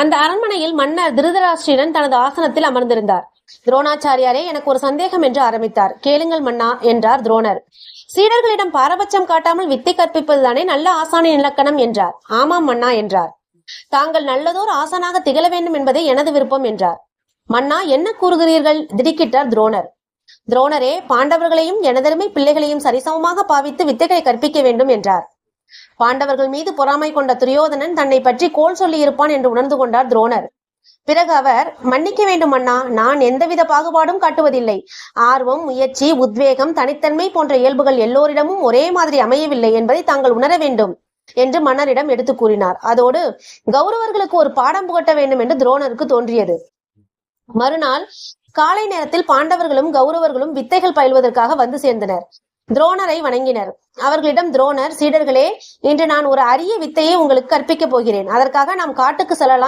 அந்த அரண்மனையில் மன்னர் திருதராஷ்டிரன் தனது ஆசனத்தில் அமர்ந்திருந்தார். துரோணாச்சாரியாரே எனக்கு ஒரு சந்தேகம் என்று ஆரம்பித்தார். கேளுங்கள் மன்னா என்றார் துரோணர். சீடர்களிடம் பாரபட்சம் காட்டாமல் வித்தை கற்பிப்பதுதானே நல்ல ஆசானின் இலக்கணம் என்றார். ஆமாம் மன்னா என்றார். தாங்கள் நல்லதோர் ஆசானாக திகழ வேண்டும் என்பதே எனது விருப்பம் என்றார். மன்னா என்ன கூறுகிறீர்கள்? திடுக்கிட்டார் துரோணர். துரோணரே பாண்டவர்களையும் எனதருமை பிள்ளைகளையும் சரிசமமாக பாவித்து வித்தைகளை கற்பிக்க வேண்டும் என்றார். பாண்டவர்கள் மீது பொறாமை கொண்ட துரியோதனன் தன்னை பற்றி கோல் சொல்லி இருப்பான் என்று உணர்ந்து கொண்டார் துரோணர். பிறகு அவர் மன்னிக்க வேண்டும் அண்ணா நான் எந்தவித பாகுபாடும் காட்டுவதில்லை. ஆர்வம் முயற்சி உத்வேகம் தனித்தன்மை போன்ற இயல்புகள் எல்லோரிடமும் ஒரே மாதிரி அமையவில்லை என்பதை தாங்கள் உணர வேண்டும் என்று மன்னரிடம் எடுத்து கூறினார். அதோடு கௌரவர்களுக்கு ஒரு பாடம் புகட்ட வேண்டும் என்று துரோணருக்கு தோன்றியது. மறுநாள் காலை நேரத்தில் பாண்டவர்களும் கௌரவர்களும் வித்தைகள் பயில்வதற்காக வந்து சேர்ந்தனர். துரோணரை வணங்கினர். அவர்களிடம் துரோணர் சீடர்களே இன்று நான் ஒரு அரிய வித்தையை உங்களுக்கு கற்பிக்கப் போகிறேன். அதற்காக நாம் காட்டுக்கு செல்லலாம்